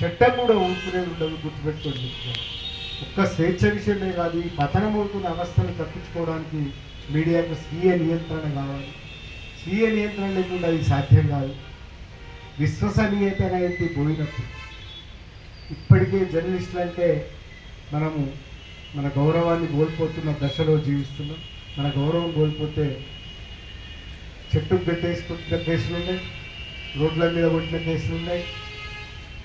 చట్టం కూడా ఊపిరే ఉండదు గుర్తుపెట్టుకోండి. ఒక్క స్వేచ్ఛ విషయమే కాదు ఈ పతనమవుతున్న అవస్థను తప్పించుకోవడానికి మీడియాకు స్వీయ నియంత్రణ కావాలి. స్వీయ నియంత్రణ లేకుండా అది సాధ్యం కాదు. విశ్వసనీయత అనేది పోయినప్పుడు ఇప్పటికే జర్నలిస్టులు అంటే మనము మన గౌరవాన్ని కోల్పోతున్న దశలో జీవిస్తున్నాం. మన గౌరవం కోల్పోతే చెట్టు పెట్టేసుకుంటున్న కేసులు ఉన్నాయి రోడ్ల మీద కొట్టిన కేసులు ఉన్నాయి.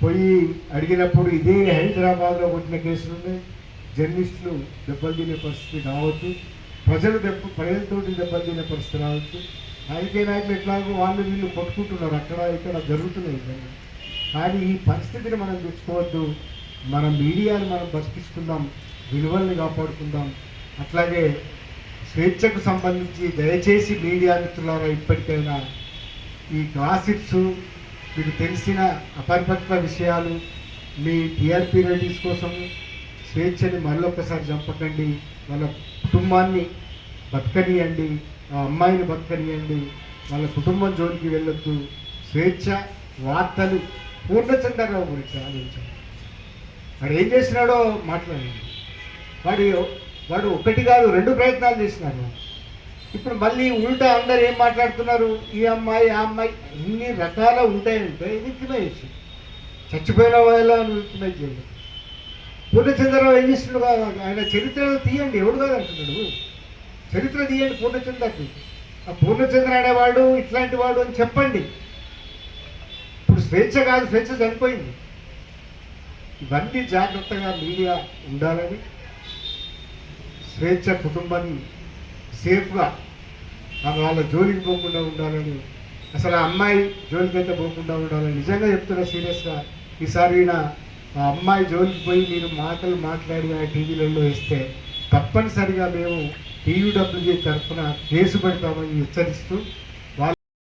పోయి అడిగినప్పుడు ఇదే హైదరాబాద్లో కొట్టిన కేసులున్నాయి జర్నలిస్టులు దెబ్బలు తినే పరిస్థితి రావద్దు. ప్రజలు దెబ్బ ప్రజలతోటి దెబ్బలు తినే పరిస్థితి రావద్దు. రాజకీయ నాయకులు ఎట్లాగో వాళ్ళు వీళ్ళు కొట్టుకుంటున్నారు. అక్కడ ఇక్కడ జరుగుతున్నాయి ఇవన్నీ. కానీ ఈ పరిస్థితిని మనం తెచ్చుకోవద్దు. మన మీడియాని మనం బతికించుకుందాం విలువల్ని కాపాడుకుందాం. అట్లాగే స్వేచ్ఛకు సంబంధించి దయచేసి మీడియా మిత్రులారా ఇప్పటికైనా ఈ గాసిప్స్ మీకు తెలిసిన అపరిపక్వ విషయాలు మీ టీఆర్పీ రేటింగ్స్ కోసం స్వేచ్ఛని మరొకసారి చంపకండి. వాళ్ళ కుటుంబాన్ని బతకనియండి. ఆ అమ్మాయిని బతకనియండి. వాళ్ళ కుటుంబం జోలికి వెళ్ళొద్దు. స్వేచ్ఛ వార్తలు పూర్ణచంద్రరావు గురించి ఆలోచించండి. వాడు ఏం చేసినాడో మాట్లాడండి. వాడు వాడు ఒకటి కాదు రెండు ప్రయత్నాలు చేసినాడు ఇప్పుడు మళ్ళీ ఉల్టా అందరు ఏం మాట్లాడుతున్నారు? ఈ అమ్మాయి ఆ అమ్మాయి ఇన్ని రకాల ఉంటాయంటే ఇది తినేసి చచ్చిపోయిన వాళ్ళ విక్టిమైజ్ చేయండి పూర్ణచంద్రరావు ఏం చేస్తున్నాడు? కాదు ఆయన చరిత్ర తీయండి. ఎవడు కాదు అంటున్నాడు చరిత్ర తీయండి పూర్ణచంద్రకి. ఆ పూర్ణచంద్ర అనేవాడు ఇట్లాంటి వాడు అని చెప్పండి. ఇప్పుడు స్వేచ్ఛ కాదు స్వేచ్ఛ చనిపోయింది. ఇవన్నీ జాగ్రత్తగా మీడియా ఉండాలని స్వేచ్ఛ కుటుంబాన్ని సేఫ్గా ఆమె వాళ్ళ జోలికి పోకుండా ఉండాలని అసలు ఆ అమ్మాయి జోలికి అయితే పోకుండా ఉండాలని నిజంగా చెప్తున్నా సీరియస్గా. ఈసారి ఈయన ఆ అమ్మాయి జోలికి పోయి మీరు మాటలు మాట్లాడి ఆ టీవీలలో ఇస్తే తప్పనిసరిగా మేము టీయూడబ్ల్యూజీ తరఫున కేసు పెడతామని హెచ్చరిస్తూ